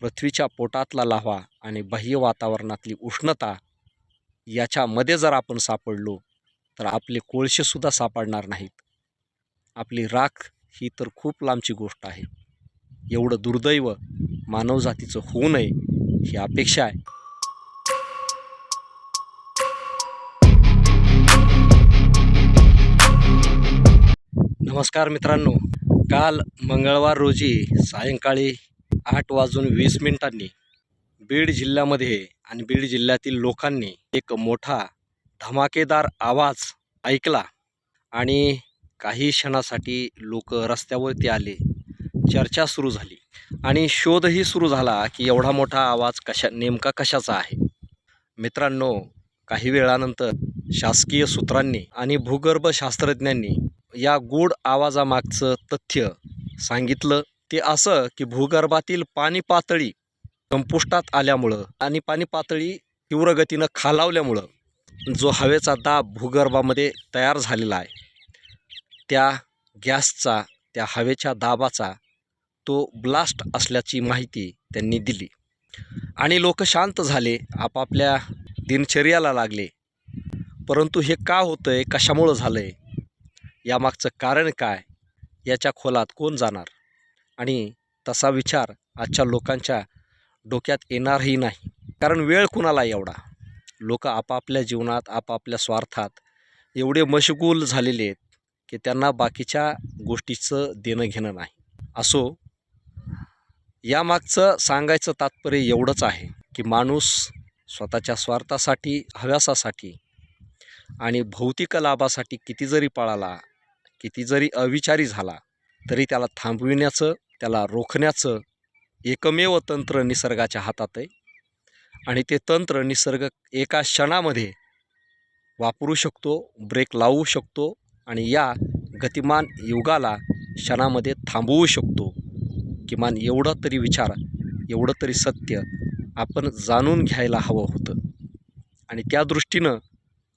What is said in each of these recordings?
पृथ्वीच्या पोटातला लाव्हा आणि बाह्य वातावरणातली उष्णता याच्यामध्ये जर आपण सापडलो तर आपले कोळशेसुद्धा सापडणार नाहीत. आपली राख ही तर खूप लांबची गोष्ट आहे. एवढं दुर्दैव मानवजातीचं होऊ नये ही अपेक्षा आहे. नमस्कार मित्रांनो. काल मंगळवार रोजी सायंकाळी आठ वाजून वीस मिनिटांनी बीड जिल्ह्यामध्ये आणि बीड जिल्ह्यातील लोकांनी एक मोठा धमाकेदार आवाज ऐकला आणि काही क्षणासाठी लोक रस्त्यावरती आले. चर्चा सुरू झाली आणि शोधही सुरू झाला की एवढा मोठा आवाज कशा नेमका कशाचा आहे? मित्रांनो काही वेळानंतर शासकीय सूत्रांनी आणि भूगर्भशास्त्रज्ञांनी या गूढ आवाजामागचं तथ्य सांगितलं. ते असं की भूगर्भातील पाणी पातळी संपुष्टात आल्यामुळं आणि पाणी पातळी तीव्र गतीनं खालावल्यामुळं जो हवेचा दाब भूगर्भामध्ये तयार झालेला आहे त्या गॅसचा त्या हवेच्या दाबाचा तो ब्लास्ट असल्याची माहिती त्यांनी दिली. आणि लोक शांत झाले आपापल्या दिनचर्याला लागले. परंतु हे का होतं आहे कशामुळं झालं आहे यामागचं कारण काय याच्या खोलात कोण जाणार? आणि तसा विचार आजच्या लोकांच्या डोक्यात येणारही नाही. कारण वेळ कुणाला एवढा? लोक आपापल्या जीवनात आपापल्या स्वार्थात एवढे मशगूल झालेले आहेत की त्यांना बाकीच्या गोष्टीचं देणं घेणं नाही. असो यामागचं सांगायचं तात्पर्य एवढंच आहे की माणूस स्वतःच्या स्वार्थासाठी हव्यासासाठी आणि भौतिक लाभासाठी किती जरी पळाला किती जरी अविचारी झाला तरी त्याला थांबविण्याचं त्याला रोखण्याचं एकमेव तंत्र निसर्गाच्या हातात आहे आणि ते तंत्र निसर्ग एका क्षणामध्ये वापरू शकतो ब्रेक लावू शकतो आणि या गतिमान युगाला क्षणामध्ये थांबवू शकतो. किमान एवढं तरी विचार एवढं तरी सत्य आपण जाणून घ्यायला हवं होतं. आणि त्या दृष्टीनं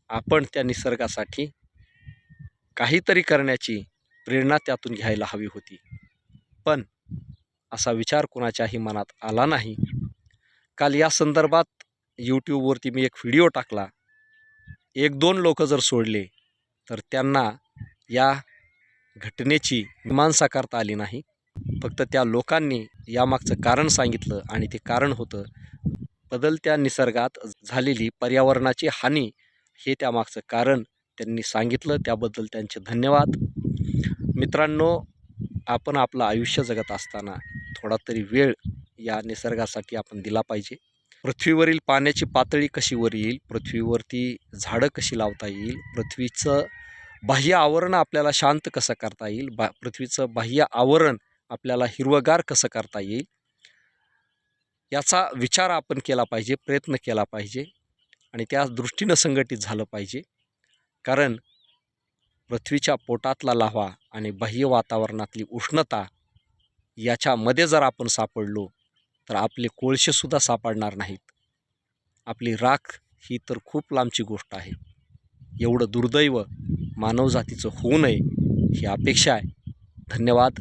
आपण त्या निसर्गासाठी काहीतरी करण्याची प्रेरणा त्यातून घ्यायला हवी होती. पण असा विचार कोणाच्याही मनात आला नाही. काल या संदर्भात यूट्यूबवरती मी एक व्हिडिओ टाकला. एक दोन लोक जर सोडले तर त्यांना या घटनेची मीमांसा करता आली नाही. फक्त त्या लोकांनी यामागचं कारण सांगितलं आणि ते कारण होतं बदलत्या निसर्गात झालेली पर्यावरणाची हानी हे त्यामागचं कारण त्यांनी सांगितलं. त्याबद्दल त्यांचे धन्यवाद. मित्रांनो आपण आपलं आयुष्य जगत असताना थोडा तरी वेळ या निसर्गासाठी आपण दिला पाहिजे. पृथ्वीवरील पाण्याची पातळी कशी वर येईल? पृथ्वीवरती झाडं कशी लावता येईल? पृथ्वीचं बाह्य आवरण आपल्याला शांत कसं करता येईल? बा पृथ्वीचं बाह्य आवरण आपल्याला हिरवगार कसं करता येईल? याचा विचार आपण केला पाहिजे प्रयत्न केला पाहिजे आणि त्या दृष्टीनं संघटित झालं पाहिजे. कारण पृथ्वीच्या पोटातला लाव्हा आणि बाह्य वातावरणातली उष्णता याच्यामध्ये जर आपण सापडलो तर आपले कोळशेसुद्धा सापडणार नाहीत. आपली राख ही तर खूप लांबची गोष्ट आहे. एवढं दुर्दैव मानवजातीचं होऊ नये ही अपेक्षा आहे. धन्यवाद.